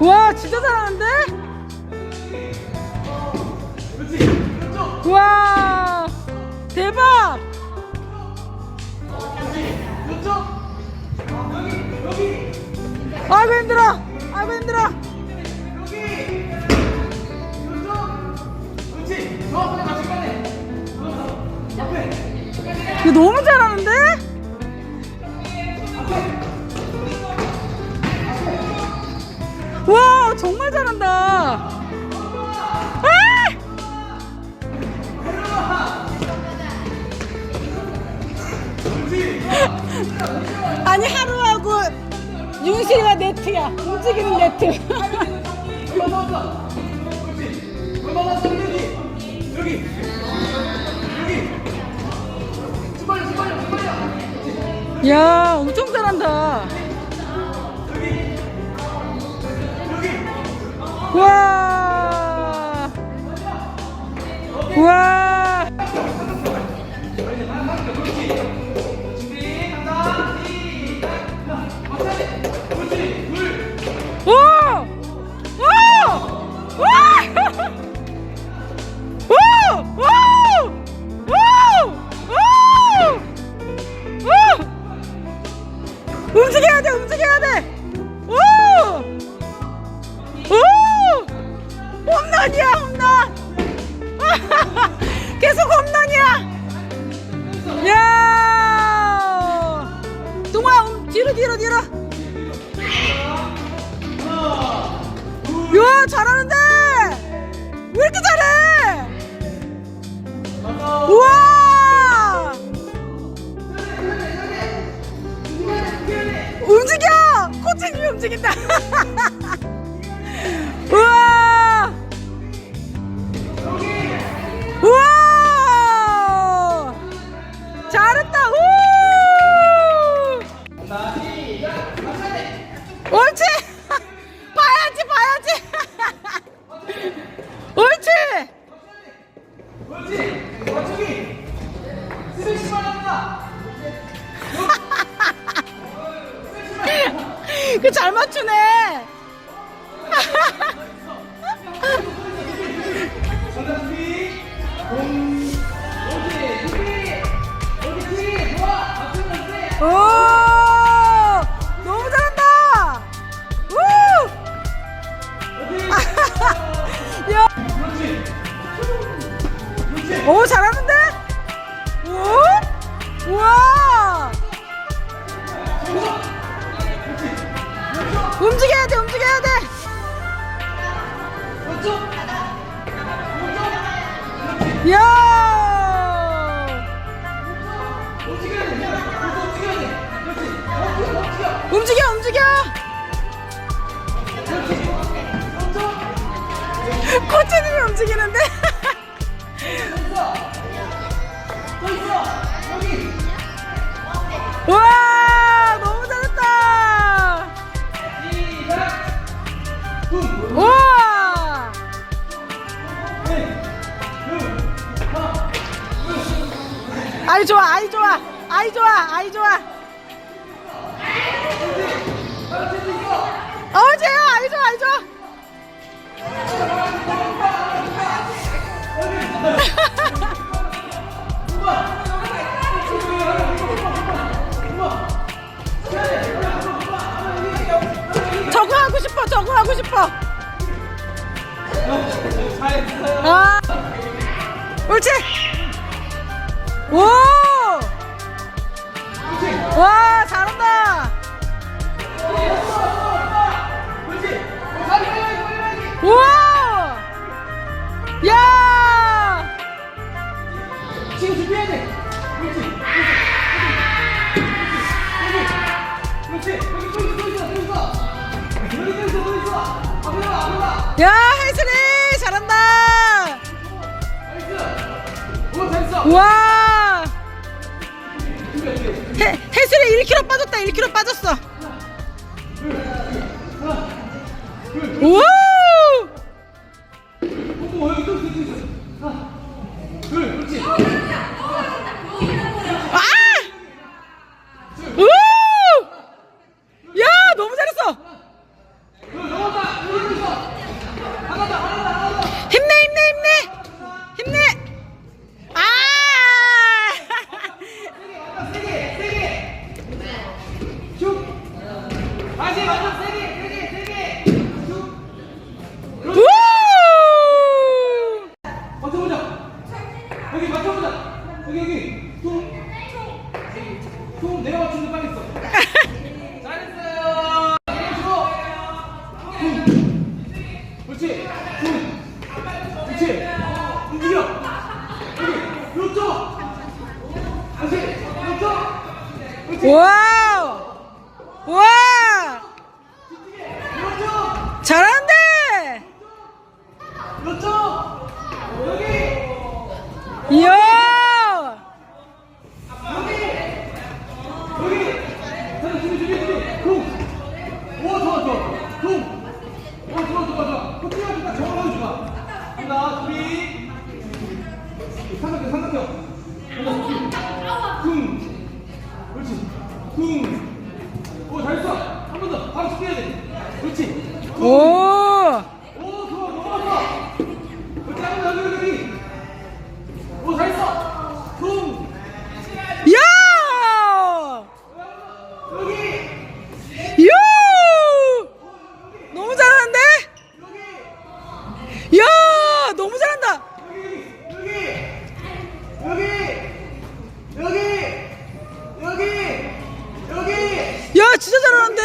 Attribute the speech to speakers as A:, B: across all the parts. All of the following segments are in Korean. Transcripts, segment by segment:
A: 와 진짜 잘하는데? 와 대박. 아이고 힘들어. 아이고 힘들어. 너무 잘한다. 아! 아니 하루하고 윤실이가 네트야 움직이는 네트. 야 엄청 잘한다. 와. 와. 코 그 잘 맞추네. 오! 너무 잘한다. 우! 야. 오 잘하는데? 야! 움직여, 움직여. 코치님이 움직이는데? 와, 너무 잘했다. 우 아이 좋아, 아이 좋아, 아이 좋아, 아이 좋아. 어제요, 아이 좋아, 아이 좋아. 저거 하고 싶어, 저거 하고 싶어. 아, 옳지. 오! 와, 잘한다. 우와! 야!
B: 야,
A: 혜슬이 잘한다. 우와! 혜슬이 1kg 빠졌다, 1kg 빠졌어. 우와! 와우! 와! 잘한다! 이야!
B: 삼각형 삼각형 오! 이야! 여기.
A: 야! 너무 잘하는데? 야! 너무 잘한다. 이야! 진짜 잘하는데?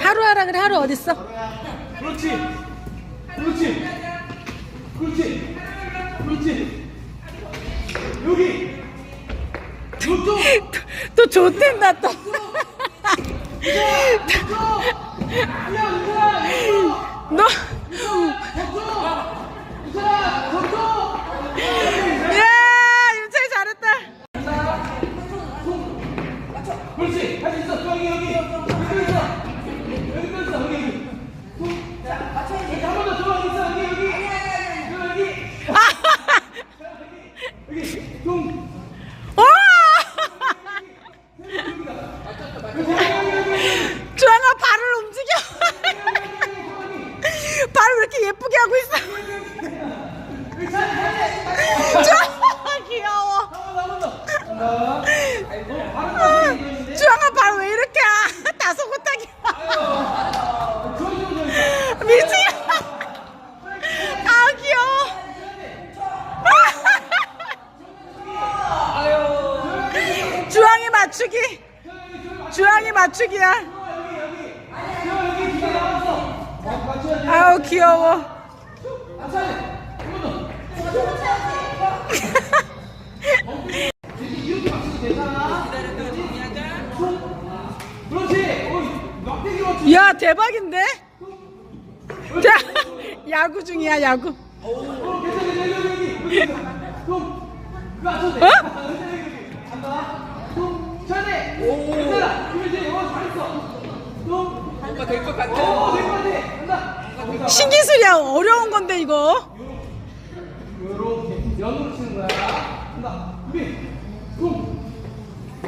A: 하루 하라 그래 하루 어딨어?
B: 그렇지. 그렇지. 그렇지. 그렇지. 여기. 이쪽.
A: 또 좋댄다 또. 너. 그냥. 아우 귀여워. 야 대박인데? 자 야구 중이야 야구.
B: 어?
A: 어?
B: 뭔가 될 것 같아. 어,
A: 신기술이야. 어려운 건데 이거.
B: 요렇게 연으로 치는 거야. 간다. 준비. 쿵.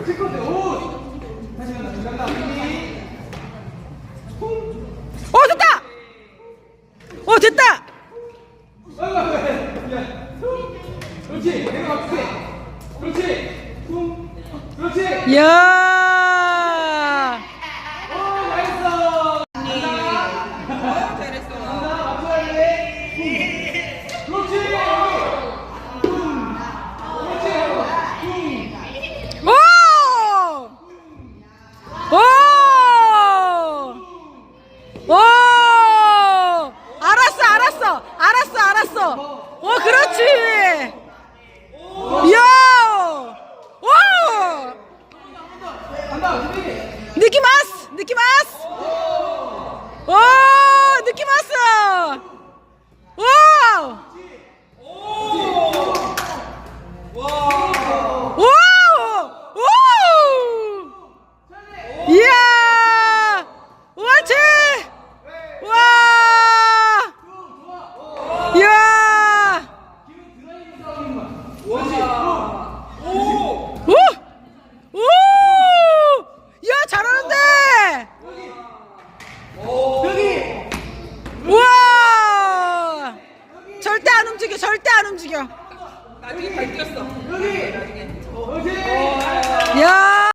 B: 칠 건데. 오. 다시 간다. 준비. 쿵.
A: 오 됐다. 오 됐다.
B: 그렇지. 내가 맞게. 그렇지.
C: 쿵. 그렇지.
B: 야.